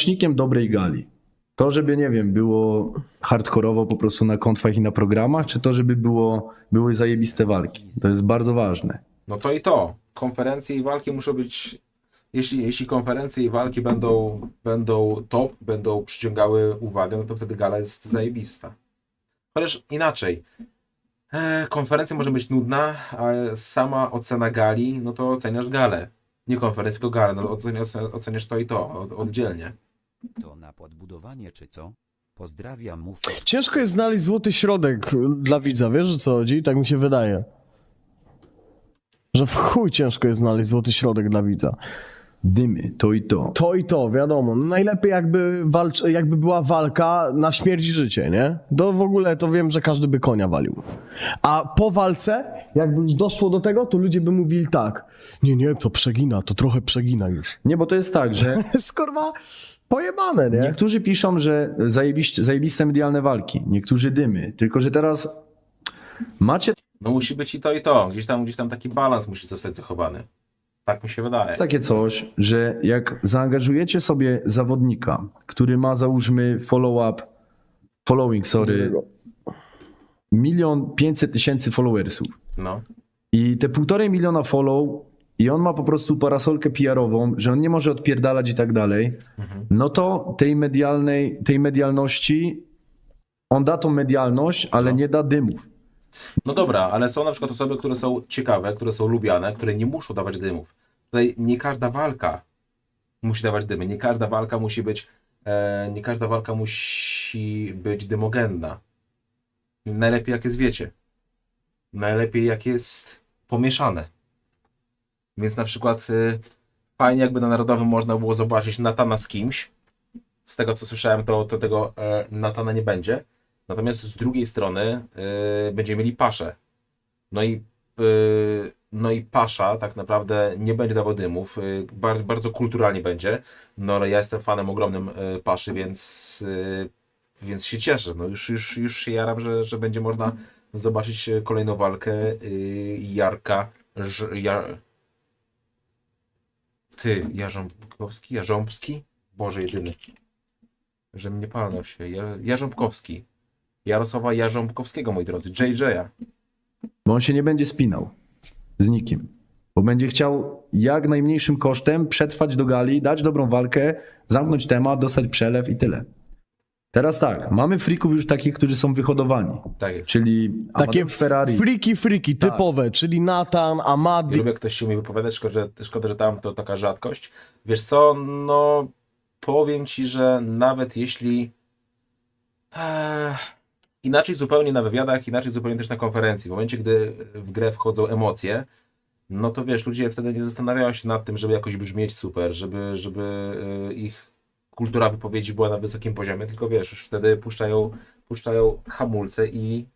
wyznacznikiem dobrej gali? To, żeby, nie wiem, było hardkorowo po prostu na konfach i na programach, czy to, żeby było, były zajebiste walki? To jest bardzo ważne. No to i to. Konferencje i walki muszą być. Jeśli, jeśli konferencje i walki będą, będą top, będą przyciągały uwagę, no to wtedy gala jest zajebista. Chociaż inaczej. E, konferencja może być nudna, a sama ocena gali, no to oceniasz galę. Nie konferencję, tylko galę. No oceniasz, oceniasz to i to od, oddzielnie. To na podbudowanie czy co? Pozdrawiam, mów. Ciężko jest znaleźć złoty środek dla widza, wiesz o co chodzi? Tak mi się wydaje. Że w chuj ciężko jest znaleźć złoty środek dla widza. Dymy, to i to. To i to, wiadomo. No Najlepiej jakby, walcz, jakby była walka na śmierć i życie, nie? To w ogóle to wiem, że każdy by konia walił. A po walce, jakby już doszło do tego, to ludzie by mówili tak. Nie, nie, to przegina, to trochę przegina już. Nie, bo to jest tak, że Jest kurwa pojebane, nie? niektórzy piszą, że zajebiście, zajebiste medialne walki, niektórzy dymy. Tylko, że teraz macie No musi być i to i to. Gdzieś tam, gdzieś tam taki balans musi zostać zachowany. Tak mi się wydaje. takie coś, że jak zaangażujecie sobie zawodnika, który ma załóżmy follow-up, following, sorry, milion pięćset tysięcy followersów No. i te półtorej miliona follow i on ma po prostu parasolkę PR-ową, że on nie może odpierdalać i tak dalej, no to tej medialnej, tej medialności on da tą medialność, ale No. nie da dymów. No dobra, ale są na przykład osoby, które są ciekawe, które są lubiane, które nie muszą dawać dymów. Tutaj nie każda walka musi dawać dymy, nie każda walka musi być, e, nie każda walka musi być dymogenna. Najlepiej jak jest wiecie. Najlepiej jak jest pomieszane. Więc na przykład e, fajnie jakby na Narodowym można było zobaczyć Natana z kimś. Z tego co słyszałem, to, to tego e, Natana nie będzie. Natomiast z drugiej strony yy, będziemy mieli paszę. No i, yy, no i pasza tak naprawdę nie będzie dawał dymów. Yy, bardzo, bardzo kulturalnie będzie. No ale ja jestem fanem ogromnym yy, paszy, więc, yy, więc się cieszę. No już, już, już się jaram, że, że będzie można zobaczyć kolejną walkę Jarka. Ż, jar... Ty, Jarząbkowski? Jarząbski? Boże jedyny. Że mnie palnął się. Ja- Jarząbkowski. Jarosława Jarząbkowskiego, moi drodzy, JJ'a. Bo on się nie będzie spinał z nikim. Bo będzie chciał jak najmniejszym kosztem przetrwać do gali, dać dobrą walkę, zamknąć temat, dostać przelew i tyle. Teraz tak, mamy frików już takich, którzy są wyhodowani. Tak jest. Czyli Takie Ferrari. friki, friki, Tak. typowe, czyli Nathan, Nie Amadi. lubię, jak ktoś się umie wypowiadać, szkoda, że, szkoda, że tam to taka rzadkość. Wiesz co, no powiem ci, że nawet jeśli eh, inaczej zupełnie na wywiadach, inaczej zupełnie też na konferencji, w momencie, gdy w grę wchodzą emocje, no to wiesz, ludzie wtedy nie zastanawiają się nad tym, żeby jakoś brzmieć super, żeby, żeby eh, ich kultura wypowiedzi była na wysokim poziomie, tylko wiesz, już wtedy puszczają, puszczają hamulce i,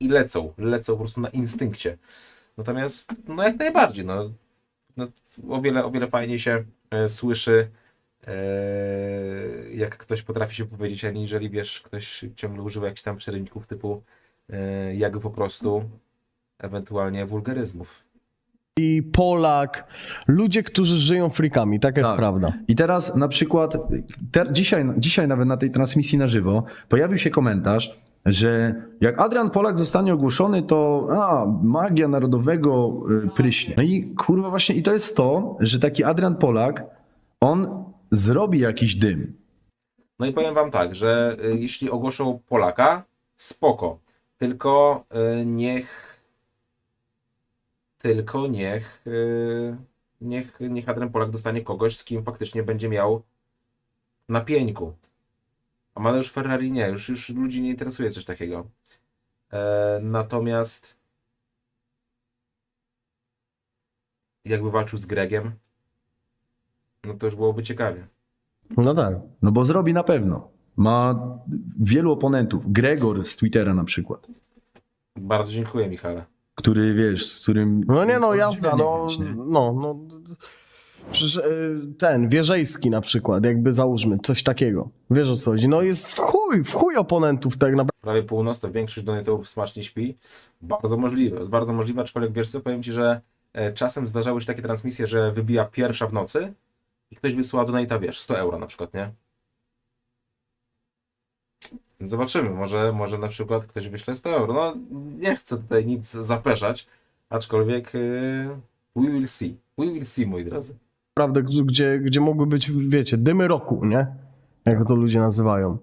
i lecą, lecą po prostu na instynkcie. Natomiast, no jak najbardziej, no, no o, wiele, o wiele fajniej się e, słyszy, e, jak ktoś potrafi się powiedzieć, aniżeli wiesz, ktoś ciągle używa jakichś tam przerywników typu e, jak po prostu, ewentualnie wulgaryzmów. I Polak, ludzie, którzy żyją frikami, taka jest Tak. prawda. I teraz na przykład, te, dzisiaj, dzisiaj nawet na tej transmisji na żywo pojawił się komentarz, że jak Adrian Polak zostanie ogłoszony, to a, magia narodowego y, pryśnie. No i kurwa właśnie, i to jest to, że taki Adrian Polak, on zrobi jakiś dym. No i powiem wam tak, że y, jeśli ogłoszą Polaka, spoko. Tylko y, niech. Tylko niech. y, Niech, niech Adrian Polak dostanie kogoś, z kim faktycznie będzie miał na pieńku. A Mateusz Ferrari nie, już, już ludzi nie interesuje coś takiego. E, natomiast. Jakby walczył z Gregiem, no to już byłoby ciekawie. No tak. No bo zrobi na pewno. Ma wielu oponentów. Gregor z Twittera na przykład, Bardzo dziękuję, Michale. Który wiesz, z którym... No nie no, jasne, no, mieć, no, no. Przecież y, ten, Wierzejski na przykład, jakby załóżmy, coś takiego. Wiesz o co chodzi? No jest w chuj, w chuj oponentów tak naprawdę. prawie północ, to większość donatów smacznie śpi. Bardzo możliwe, jest bardzo możliwe, aczkolwiek wiesz co, powiem Ci, że e, czasem zdarzały się takie transmisje, że wybija pierwsza w nocy i ktoś wysyła donata, wiesz, 100 euro na przykład, nie? Zobaczymy, może, może na przykład ktoś wyśle 100 euro. No, nie chcę tutaj nic zapeszać, aczkolwiek yy, we will see. We will see, moi drodzy. naprawdę, gdzie, gdzie mogły być, wiecie, dymy roku, nie? Jak to ludzie nazywają.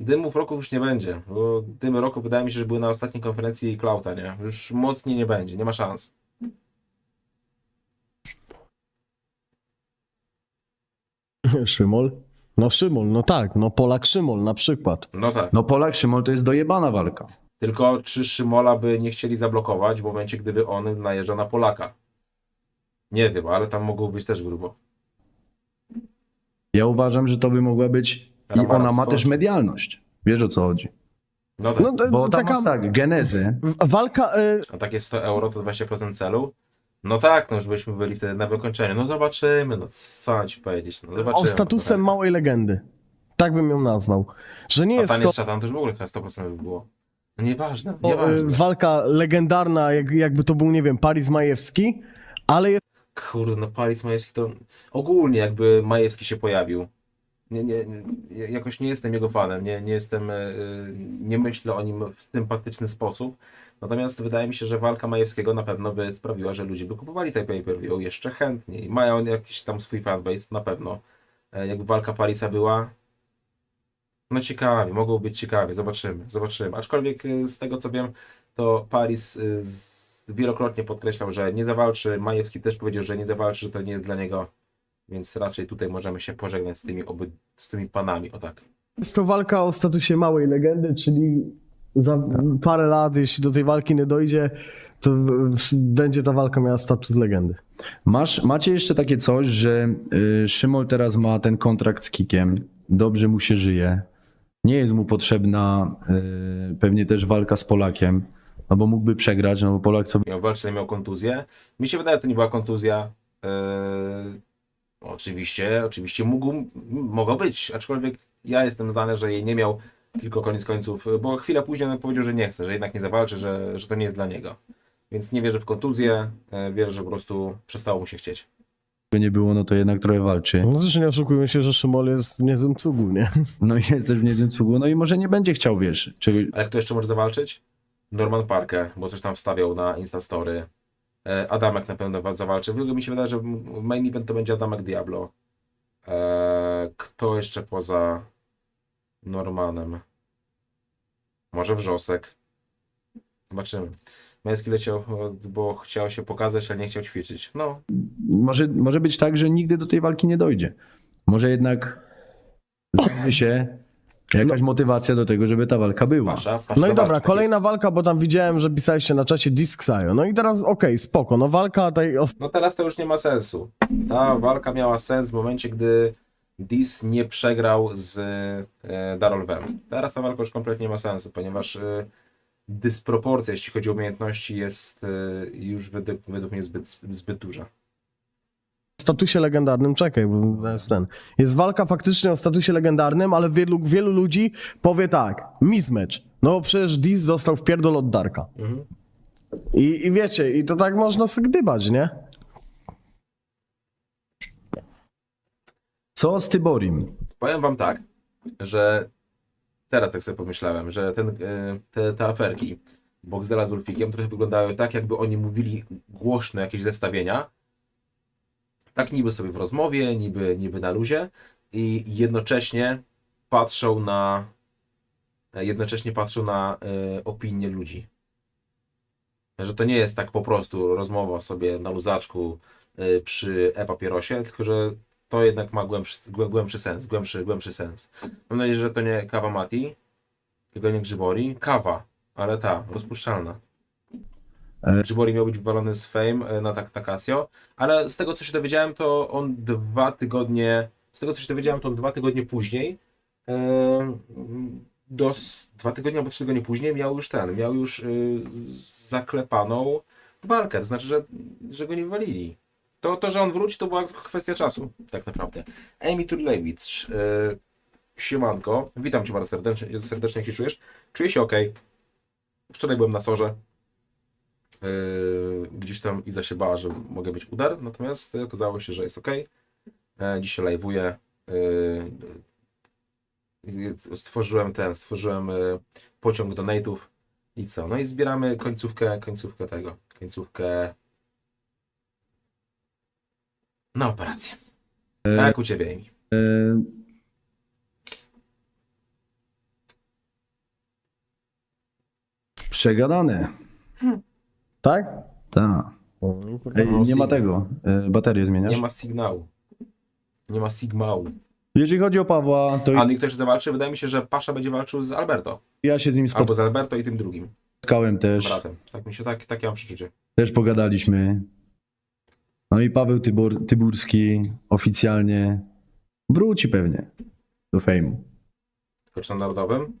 Dymów roku już nie będzie, bo dymy roku wydaje mi się, że były na ostatniej konferencji Klauta, nie? Już mocniej nie będzie, nie ma szans. Szymol? No Szymol, no tak, no Polak Szymol na przykład. No tak. No Polak Szymol to jest dojebana walka. Tylko czy Szymola by nie chcieli zablokować w momencie, gdyby on najeżdżał na Polaka? Nie wiem, ale tam mogło być też grubo. Ja uważam, że to by mogła być i Ramara ona ma też medialność. Wiesz o co chodzi. No tak. No, to, Bo tam taka masz tak, genezę, walka, y, A takie 100 euro to 20% celu? No tak, no już byśmy byli wtedy na wykończeniu. No zobaczymy, no co mam ci powiedzieć. No zobaczymy. o statusem małej legendy. Tak bym ją nazwał. Że nie A jest tam to to już w ogóle chyba 100% by było. No nieważne, o, y, nieważne. walka legendarna, jak, jakby to był, nie wiem, Paris Majewski, ale jest Kurde, no Paris Majewski to... Ogólnie jakby Majewski się pojawił. Nie, nie, nie, jakoś nie jestem jego fanem, nie, nie jestem, e, e, nie myślę o nim w sympatyczny sposób. Natomiast wydaje mi się, że walka Majewskiego na pewno by sprawiła, że ludzie by kupowali te pay-per-view jeszcze chętniej. Mają jakiś tam swój fanbase, na pewno. E, Jakby walka Parisa była, no ciekawie, mogło być ciekawie, zobaczymy, zobaczymy. Aczkolwiek e, z tego co wiem, to Paris e, wielokrotnie podkreślał, że nie zawalczy. Majewski też powiedział, że nie zawalczy, że to nie jest dla niego. Więc raczej tutaj możemy się pożegnać z tymi, oby, z tymi panami, o tak. Jest to walka o statusie małej legendy, czyli za parę lat, jeśli do tej walki nie dojdzie, to będzie ta walka miała status legendy. Masz, macie jeszcze takie coś, że y, Szymol teraz ma ten kontrakt z Kikiem, dobrze mu się żyje, nie jest mu potrzebna y, pewnie też walka z Polakiem, no bo mógłby przegrać, no bo Polak sobie Miał walczyć, miał kontuzję. Mi się wydaje, że to nie była kontuzja. Yy, oczywiście, oczywiście mógł, mogła być, aczkolwiek ja jestem zdany, że jej nie miał, tylko koniec końców, bo chwilę później on powiedział, że nie chce, że jednak nie zawalczy, że, że to nie jest dla niego. Więc nie wierzę w kontuzję, yy, wierzę, że po prostu przestało mu się chcieć. nie było, no to jednak trochę walczy. No zresztą nie oszukujmy się, że Szymol jest w niezłym cugu, nie? No i jest też w niezłym cugu, no i może nie będzie chciał, wiesz, Ale kto jeszcze może zawalczyć? Norman Parker, bo coś tam wstawiał na Instastory. E, Adamek na pewno wa- zawalczy. W ogóle mi się wydaje, że main event to będzie Adamek Diablo. E, Kto jeszcze poza Normanem? Może Wrzosek. Zobaczymy. Męski leciał, bo chciał się pokazać, ale nie chciał ćwiczyć. No, może, może być tak, że nigdy do tej walki nie dojdzie. Może jednak znajdzie się jakaś motywacja do tego, żeby ta walka była. pasza. pasza No i dobra, tak kolejna walka, bo tam widziałem, że pisaliście na czacie Disc Sayo. No i teraz okej, spoko, no walka tej No teraz to już nie ma sensu. Ta walka miała sens w momencie, gdy Dis nie przegrał z e, Darol Wem. Teraz ta walka już kompletnie nie ma sensu, ponieważ e, dysproporcja, jeśli chodzi o umiejętności, jest e, już według, według mnie zbyt, zbyt duża. statusie legendarnym, czekaj, bo to jest ten. Jest walka faktycznie o statusie legendarnym, ale według wielu ludzi powie tak, mismatch. No bo przecież Diz dostał w pierdol od Darka. Mhm. I, I wiecie, i to tak można sobie gdybać, nie? Co z Tyborim? Powiem wam tak, że teraz tak sobie pomyślałem, że ten, e, te, te aferki Boxdela z Ulfikiem trochę wyglądają tak, jakby oni mówili głośno jakieś zestawienia, tak niby sobie w rozmowie, niby, niby na luzie i jednocześnie patrzą na jednocześnie patrzą na e, opinie ludzi. Że to nie jest tak po prostu rozmowa sobie na luzaczku e, przy e-papierosie, tylko że to jednak ma głębszy, głę- głębszy sens, głębszy, głębszy sens. Mam nadzieję, że to nie kawa Mati, tylko nie Grzybori. Kawa, ale ta, rozpuszczalna. E. Grzybori miał być wywalony z Fame e, na, tak, na Casio, ale z tego co się dowiedziałem, to on dwa tygodnie, z tego co się dowiedziałem, to on dwa tygodnie później, e, do, dwa tygodnie albo trzy tygodnie później miał już ten, miał już zaklepaną walkę, to znaczy, że, że go nie wywalili. To, to, że on wróci, to była kwestia czasu, tak naprawdę. Amy Turlewicz, yy, siemanko, witam Cię bardzo serdecznie, serdecznie, jak się czujesz? Czuję się ok. Wczoraj byłem na sorze. Yy, gdzieś tam Iza się bała, że mogę mieć udar, natomiast okazało się, że jest ok. E, dzisiaj live'uję. Yy, Stworzyłem ten, stworzyłem y, pociąg donate'ów i co? No i zbieramy końcówkę, końcówkę tego, końcówkę na operację. A jak u ciebie, Amy? E, Przegadane. Tak? Tak. Ej, nie ma tego. E, Baterię zmieniasz? Nie ma sygnału. Nie ma Sigmału. Jeżeli chodzi o Pawła, to A i ktoś zawalczy? Wydaje mi się, że Pasza będzie walczył z Alberto. ja się z nim Albo z Alberto i tym drugim spotkałem też. bratem. Tak mi się, tak, takie mam przeczucie. Też pogadaliśmy. No i Paweł Tybor, Tyburski oficjalnie wróci pewnie do fejmu. Tylko czy na narodowym?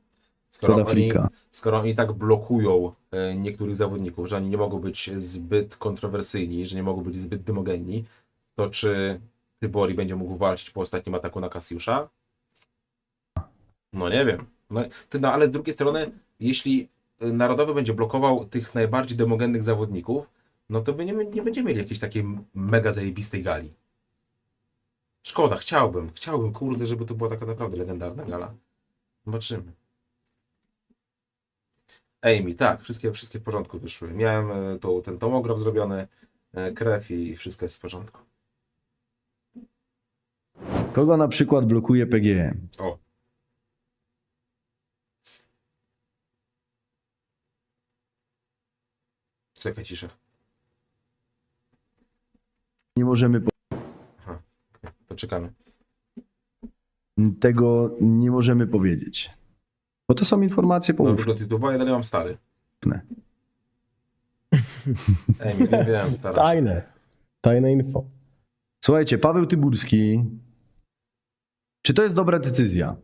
Skoro Pod oni, Afrika. skoro oni tak blokują e, niektórych zawodników, że oni nie mogą być zbyt kontrowersyjni, że nie mogą być zbyt dymogenni, to czy Tybori będzie mógł walczyć po ostatnim ataku na Kasiusza? No nie wiem. No, ty, no ale z drugiej strony, jeśli e, Narodowy będzie blokował tych najbardziej demogennych zawodników, no to my nie, nie będziemy mieli jakiejś takiej mega zajebistej gali. Szkoda, chciałbym, chciałbym, kurde, żeby to była taka naprawdę legendarna gala. Zobaczymy. Amy, tak, wszystkie, wszystkie w porządku wyszły. Miałem e, tą, ten tomograf zrobiony, e, krew i wszystko jest w porządku. Kogo na przykład blokuje PGE? O. Czekaj, cisza. Nie możemy po- To czekamy. tego nie możemy powiedzieć. Bo to są informacje No, poufne. do YouTube'a ja dalej mam stary. Amy, nie wiem, staram się. Tajne. Tajne info. Słuchajcie, Paweł Tyburski. Czy to jest dobra decyzja?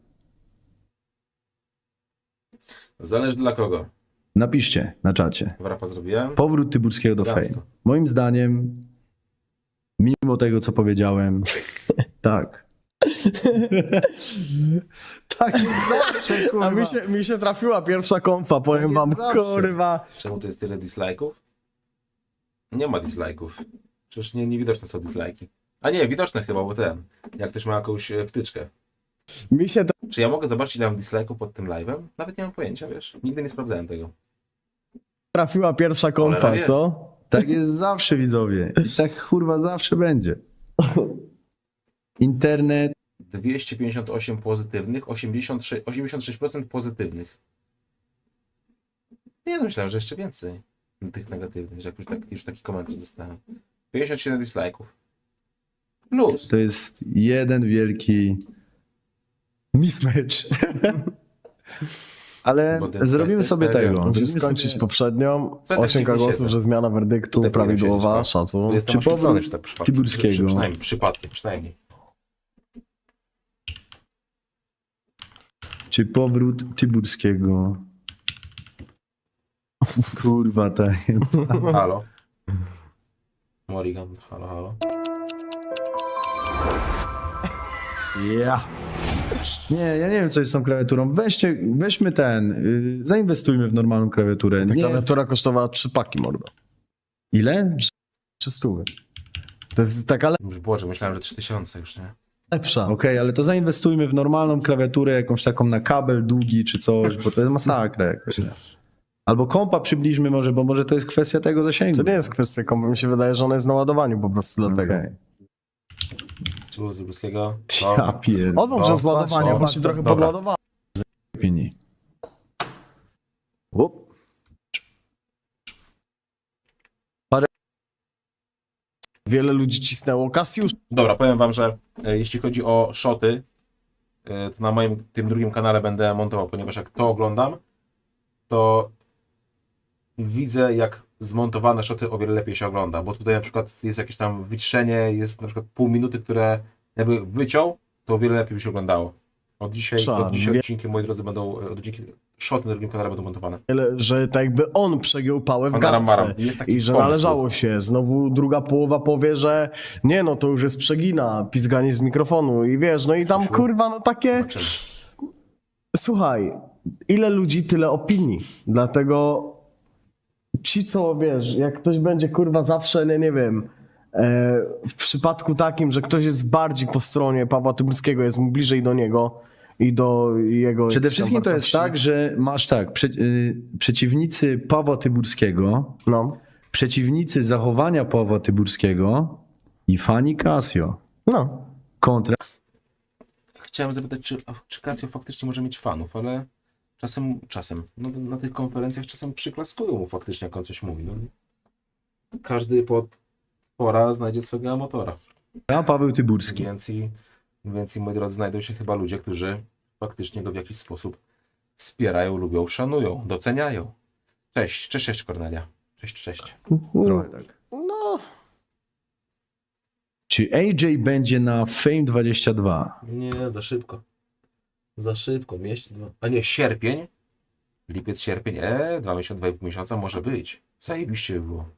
Zależy dla kogo. Napiszcie na czacie. Wrapa zrobiłem. Powrót Tyburskiego do. Fame. Moim zdaniem, mimo tego, co powiedziałem, tak. tak zawsze, kurwa. A mi się, mi się trafiła pierwsza konfa, powiem jest wam, zawsze. kurwa. Czemu to jest tyle dislike'ów? Nie ma dislike'ów. Przecież nie, niewidoczne są dislike'i. A nie, widoczne chyba, bo ten. Jak ktoś ma jakąś e, wtyczkę. Mi się Czy ja mogę zobaczyć, ile mam dislike'ów pod tym live'em? Nawet nie mam pojęcia, wiesz. Nigdy nie sprawdzałem tego. trafiła pierwsza konfa, Cholera wie. co? Tak jest zawsze, widzowie. I tak, kurwa, zawsze będzie. Internet 258 pozytywnych, 86%, 86% pozytywnych. Nie no, myślałem, że jeszcze więcej tych negatywnych, że jak już, tak, już taki komentarz dostałem. 57 dislike'ów. Plus. to jest jeden wielki mismatch. Ale ten zrobimy sobie tego. Zrobimy skończyć sobie... poprzednią. Co ja tak 8 dziwnie głosów, że zmiana werdyktu Tutaj prawidłowa, no. szacun. Czy powrót? Przy, przynajmniej, przypadkiem, przynajmniej. Czy powrót Tyburskiego? Kurwa, tak. Halo. Morrigan, halo, halo. Ja. Nie, ja nie wiem, co jest z tą klawiaturą. Weźcie, weźmy ten, y, zainwestujmy w normalną klawiaturę. Ta Nie, klawiatura kosztowała 3 paki, mordo. ile? 300. To jest taka Już Boże, myślałem, że 3000 już, nie? lepsza. Okej, ale to zainwestujmy w normalną klawiaturę, jakąś taką na kabel długi czy coś, bo to jest masakra jakoś. Nie? Albo kompa przybliżmy może, bo może to jest kwestia tego zasięgu. To nie jest kwestia kombo, mi się wydaje, że ona jest na ładowaniu po prostu dlatego. Okej. Czy było Tyburskiego? Ja pierd... Odłącz No, z ładowania, no, bo się trochę dobra. podładowało. opinii. Up. Wiele ludzi cisnęło Kasiusz. Dobra, powiem wam, że e, jeśli chodzi o shoty, e, to na moim tym drugim kanale będę montował, ponieważ jak to oglądam, to widzę jak zmontowane shoty o wiele lepiej się ogląda, bo tutaj na przykład jest jakieś tam wyciszenie, jest na przykład pół minuty, które jakby wyciął, to o wiele lepiej by się oglądało. Od dzisiaj, Trzeba, od dzisiaj odcinki, moi drodzy, będą, e, od odcinki, shoty na drugim kanale będą montowane. Że tak jakby on przegiął pałę w gadce. I że pomysł. należało się. Znowu druga połowa powie, że nie no, to już jest przegina, pizganie z mikrofonu i wiesz, no i tam kurwa, no takie... Słuchaj, ile ludzi, tyle opinii. Dlatego ci, co wiesz, jak ktoś będzie kurwa zawsze, nie, nie wiem, e, w przypadku takim, że ktoś jest bardziej po stronie Pawła Tyburskiego, jest mu bliżej do niego i do jego... Przede wszystkim to jest tak, że masz tak, prze, y, przeciwnicy Pawła Tyburskiego, No, przeciwnicy zachowania Pawła Tyburskiego i fani Casio. no. Kontra Chciałem zapytać, czy, czy Casio faktycznie może mieć fanów, ale czasem, czasem, no, na tych konferencjach czasem przyklaskują mu faktycznie, jak on coś mówi. No. Każdy po, pora znajdzie swego amatora. Paweł Tyburski. Więc i, więc i, moi drodzy, znajdą się chyba ludzie, którzy faktycznie go w jakiś sposób wspierają, lubią, szanują, doceniają. Cześć, cześć, cześć Kornelia. Cześć, cześć. Trochę tak. No, Czy AJ będzie na Fame 22? Nie, za szybko. Za szybko. Mieś... A nie, sierpień. Lipiec, sierpień. E, dwa miesiące, dwa i pół miesiąca może być. Zajebiście by było.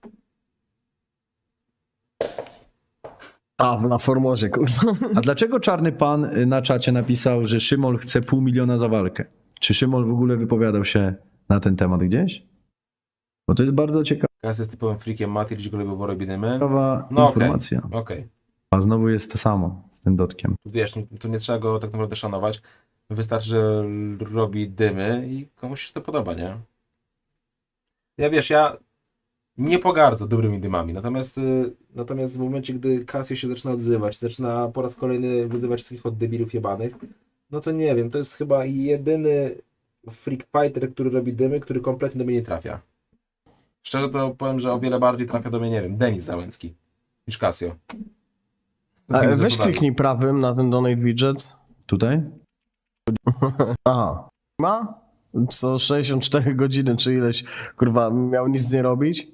a na Formorze, kurwa. A dlaczego Czarny Pan na czacie napisał, że Szymol chce pół miliona za walkę? Czy Szymol w ogóle wypowiadał się na ten temat gdzieś? Bo to jest bardzo Kas jest typowym freakiem Mati, gdzie go lubią robimy. ciekawa No okej. informacja. Okej. A znowu jest to samo z tym dotkiem. Wiesz, tu nie trzeba go tak naprawdę szanować. Wystarczy, że robi dymy i komuś się to podoba, nie? Ja wiesz, ja nie pogardzę dobrymi dymami, natomiast, y, natomiast w momencie, gdy Casio się zaczyna odzywać, zaczyna po raz kolejny wyzywać wszystkich od debilów jebanych, no to nie wiem, to jest chyba jedyny freak fighter, który robi dymy, który kompletnie do mnie nie trafia. Szczerze to powiem, że o wiele bardziej trafia do mnie, nie wiem, Denis Załęcki niż Casio. Takimi weź zasadami. kliknij prawym na ten donate widget. Tutaj? Aha. Ma? Co 64 godziny, czy ileś, kurwa, miał nic nie robić?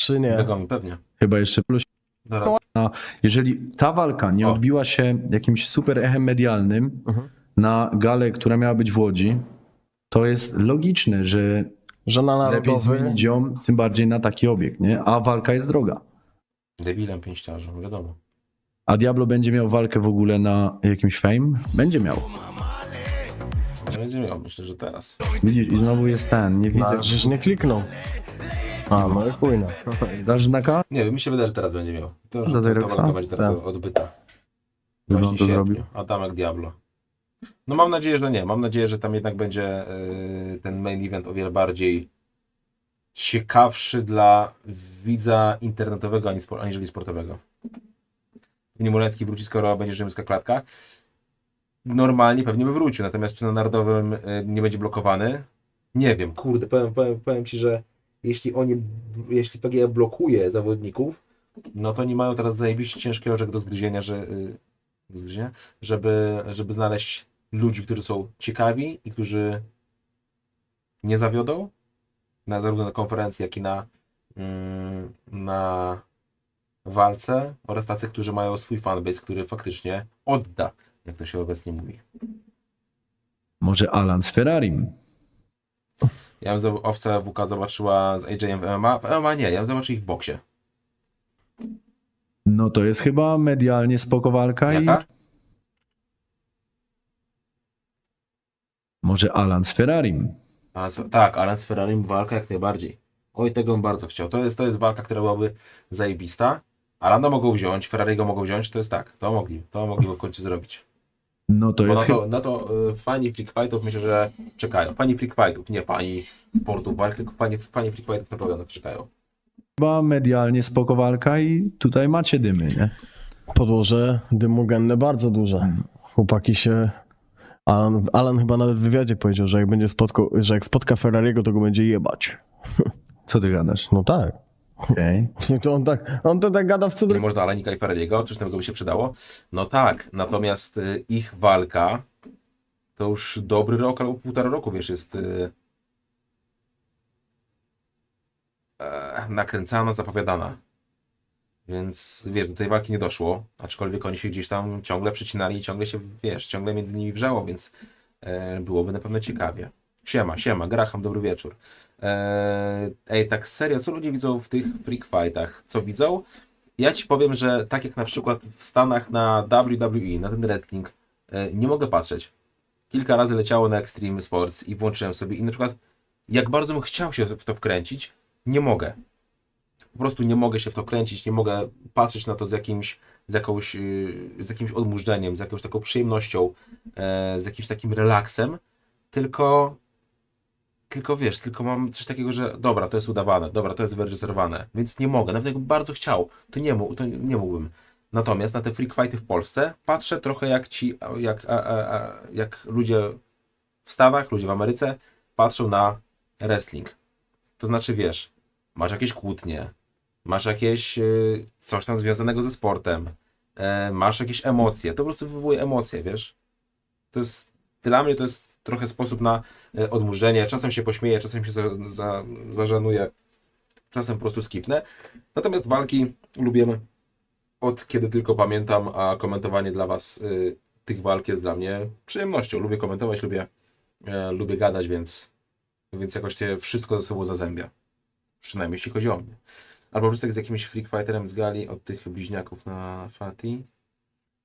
Czy nie? Tego mi pewnie. Chyba jeszcze plus. Dobra, Jeżeli ta walka nie O. odbiła się jakimś super echem medialnym Mhm. na galę, która miała być w Łodzi, to jest logiczne, że Że na lepiej narodowy... zmienić ją, tym bardziej na taki obiekt, nie? A walka jest droga. debilem pięściarzem, wiadomo. A Diablo będzie miał walkę w ogóle na jakimś fame? Będzie miał. Nie będzie miał, myślę, że teraz. Widzisz, i znowu jest ten, nie widzę. Żeś nie kliknął. A, no i chuj no. Dasz znaka? Nie wiem, mi się wydaje, że teraz będzie miał. To, Dla że to Zyrexa? walka będzie teraz Tak. odbyta. Żeby on Właśnie to sierpniu. zrobił. Adamek Diablo. No mam nadzieję, że nie. Mam nadzieję, że tam jednak będzie yy, ten main event o wiele bardziej ciekawszy dla widza internetowego ani spo- aniżeli sportowego. Nie Muleński wróci, skoro będzie rzymska klatka. Normalnie pewnie by wrócił, natomiast czy na narodowym y, nie będzie blokowany? Nie wiem, kurde, powiem, powiem, powiem Ci, że jeśli oni, jeśli PGE blokuje zawodników, no to nie mają teraz zajebiście ciężki orzech do zgryzienia, że, y, do zgryzienia, żeby, żeby znaleźć ludzi, którzy są ciekawi i którzy nie zawiodą, na, zarówno na konferencji, jak i na, mm, na walce oraz tacy, którzy mają swój fanbase, który faktycznie odda, jak to się obecnie mówi. Może Alan z Ferrarim? Ja bym zob- owca WK zobaczyła z AJ-em w MMA. W MMA nie, ja bym zobaczył ich w boksie. No to jest chyba medialnie spoko walka i Jaka? może Alan z Ferrarim. Alan z, tak, Alan z Ferrari walka jak najbardziej. Oj, tego bym bardzo chciał. To jest, to jest walka, która byłaby zajebista. Alana mogą wziąć, Ferrariego mogą wziąć, to jest tak. To mogli, to mogli w końcu zrobić. No to Bo jest na to, na to y, fani freak fightów myślę, że czekają. Fani freak fightów, nie pani sportów walk, tylko fani, fani freak fightów naprawdę na to czekają. chyba medialnie spoko walka i tutaj macie dymy, nie? Podłoże dymogenne bardzo duże. Chłopaki się... Alan, Alan chyba nawet w wywiadzie powiedział, że jak będzie spotkał, że jak spotka Ferrariego, to go będzie jebać. Co ty gadasz? No tak. Okej. To on tak, on to tak gada w co Nie można Alanika i Ferrariego, coś nowego by się przydało. No tak, natomiast y, ich walka to już dobry rok albo półtora roku, wiesz, jest y, e, nakręcana, zapowiadana. Więc wiesz, do tej walki nie doszło, aczkolwiek oni się gdzieś tam ciągle przycinali i ciągle się, wiesz, ciągle między nimi wrzało, więc e, byłoby na pewno ciekawie. Siema, siema, Graham, dobry wieczór. E, ej, tak serio, co ludzie widzą w tych freak fightach? Co widzą? Ja ci powiem, że tak jak na przykład w Stanach na WWE, na ten wrestling, e, nie mogę patrzeć. Kilka razy leciało na Extreme Sports i włączyłem sobie i na przykład jak bardzo bym chciał się w to wkręcić, nie mogę. Po prostu nie mogę się w to kręcić, nie mogę patrzeć na to z jakimś, z jakąś, yy, z jakimś odmurzeniem, z jakąś taką przyjemnością. e, z jakimś takim relaksem, tylko tylko wiesz, tylko mam coś takiego, że dobra, to jest udawane, dobra, to jest wyreżyserowane, więc nie mogę, nawet jakbym bardzo chciał, to nie, mógł, to nie mógłbym. Natomiast na te freak fighty w Polsce patrzę trochę jak ci, jak, a, a, a, jak ludzie w Stanach, ludzie w Ameryce patrzą na wrestling. To znaczy, wiesz, masz jakieś kłótnie, masz jakieś y, coś tam związanego ze sportem, e, masz jakieś emocje, to po prostu wywołuje emocje, wiesz. To jest, dla mnie to jest trochę sposób na e, odmurzenie. Czasem się pośmieję, czasem się za, za, czasem po prostu skipnę. Natomiast walki lubię od kiedy tylko pamiętam, a komentowanie dla Was y, tych walk jest dla mnie przyjemnością. Lubię komentować, lubię, e, lubię gadać, więc, więc jakoś się wszystko ze sobą zazębia. Przynajmniej jeśli chodzi o mnie. Albo jak z jakimś freak fighterem z gali od tych bliźniaków na Fati.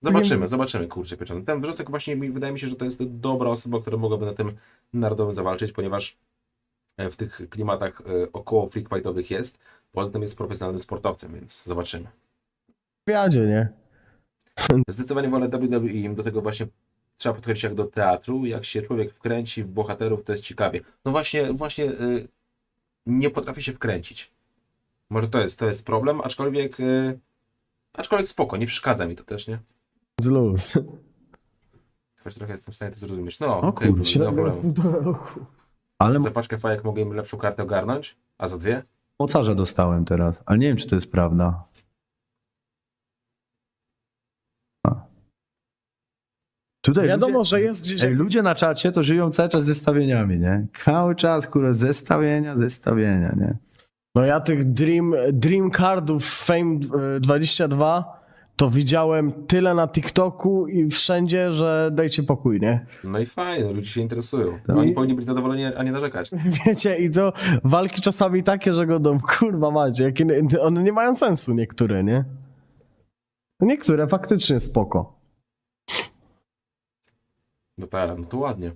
Zobaczymy, zobaczymy, kurczę pieczony. Ten wrzosek właśnie mi, wydaje mi się, że to jest dobra osoba, która mogłaby na tym narodowym zawalczyć, ponieważ e, w tych klimatach e, około freak fightowych jest. Poza tym jest profesjonalnym sportowcem, więc zobaczymy. wywiadzie, nie? Zdecydowanie wolę WWE, do tego właśnie trzeba podchodzić jak do teatru, jak się człowiek wkręci w bohaterów, to jest ciekawie. No właśnie, właśnie y, nie potrafię się wkręcić. Może to jest, to jest problem, aczkolwiek aczkolwiek spoko, nie przeszkadza mi to też, nie? Z luz. Choć trochę jestem w stanie to zrozumieć. No, O okej, kurczę. no problemu. Ale Za paczkę fajek mogę im lepszą kartę ogarnąć, a za dwie? mocarza dostałem teraz, ale nie wiem, czy to jest prawda. A. Tutaj Wiadomo, ludzie, że jest gdzieś... ej, ludzie na czacie to żyją cały czas zestawieniami, nie? Cały czas, kurwa, zestawienia, zestawienia, nie? No ja tych Dream, dream Cardów Fame e, 22 to widziałem tyle na TikToku i wszędzie, że dajcie pokój, nie? No i fajnie, ludzie się interesują. Tak. Oni powinni być zadowoleni, a nie narzekać. Wiecie, i to walki czasami takie, że go dom, kurwa macie, jakie, one nie mają sensu niektóre, nie? Niektóre faktycznie spoko. No tak, no to ładnie.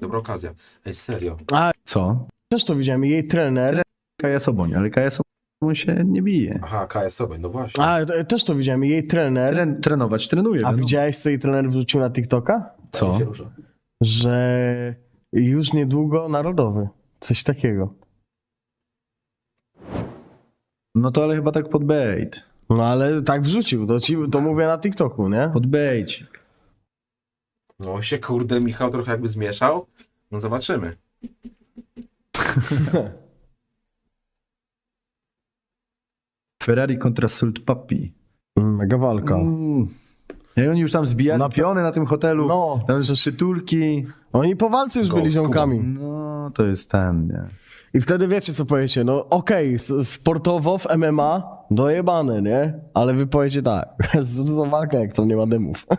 Dobra okazja. Ej, serio. Co? Też to widziałem, jej trener, Kaja Soboń, ale Kaja Soboń się nie bije. Aha, KS sobie, no właśnie. a e, też to widziałem, jej trener, Tren, trenować trenuje. a wiadomo. widziałeś co jej trener wrzucił na TikToka? Co? Się rusza. Że już niedługo narodowy, coś takiego. No to ale chyba tak pod bait. No ale tak wrzucił, to, ci, to mówię na TikToku, nie? Pod bait. No się kurde Michał trochę jakby zmieszał. No zobaczymy. Ferrari kontra Sult Papi. Mega walka. Mm. Jak oni już tam zbijali Na- piony na tym hotelu. No, Tam szczytulki. oni po walce już Go, byli ziomkami. No, to jest ten, nie? I wtedy wiecie co powiecie, no okej, s- sportowo w MMA dojebane, nie? Ale wy powiecie tak, za walkę jak to nie ma dymów.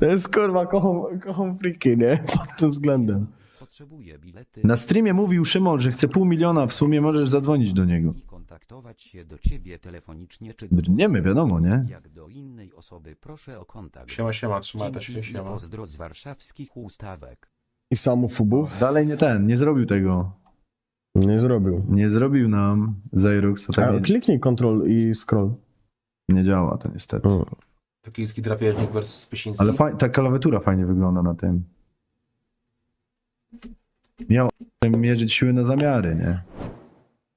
To jest kurwa, kocham, kocham friki, nie? Pod tym względem. Potrzebuję bilety Na streamie mówił Szymon, że chce pół miliona, w sumie możesz zadzwonić do niego. I kontaktować się do ciebie telefonicznie czy Drniemy, wiadomo, nie? jak do innej osoby proszę o kontakt. Siema, siema, trzymaj się, Dzięki i siema. pozdro z warszawskich ustawek. I samofubów Dalej nie ten, nie zrobił tego. nie zrobił. Nie zrobił nam Zyrox, to tak A, nie, kliknij control i scroll. nie działa to niestety. Mm. Tokiński drapieżnik versus Spysiński. Ale faj, ta klawiatura fajnie wygląda na tym. Miał mierzyć siły na zamiary, nie?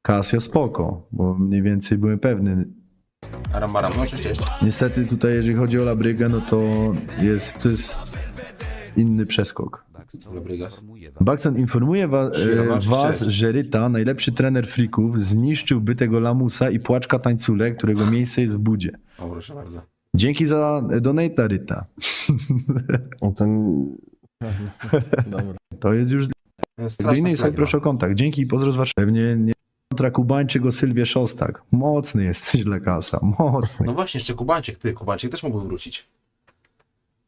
Casio spoko, bo mniej więcej byłem pewny. Aram, aram, no cześć, cześć. Niestety tutaj, jeżeli chodzi o Labrygę, no to jest, to jest inny przeskok. Baxton Fabregas. informuje was, Baxon informuje wa, Siema, e, was, że Ryta, najlepszy trener frików, zniszczyłby tego lamusa i płaczka tańcule, którego miejsce jest w budzie. O, proszę bardzo. Dzięki za donata, Ryta. O, ten... Dobra. To jest już Straszna Gdy innej sobie flagma. proszę o kontakt. Dzięki i pozdro z Warszawy. Pewnie nie kontra Kubańczyk o Szostak. Mocny jesteś dla kasa, mocny. No właśnie, jeszcze Kubańczyk, ty, Kubańczyk też mógłby wrócić.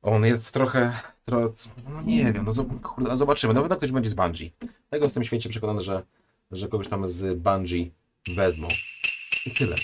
On jest trochę, trochę no nie wiem, no kurde, no zobaczymy. Na pewno ktoś będzie z Bungie. Tego jestem święcie przekonany, że, że kogoś tam z Bungie wezmą. I tyle.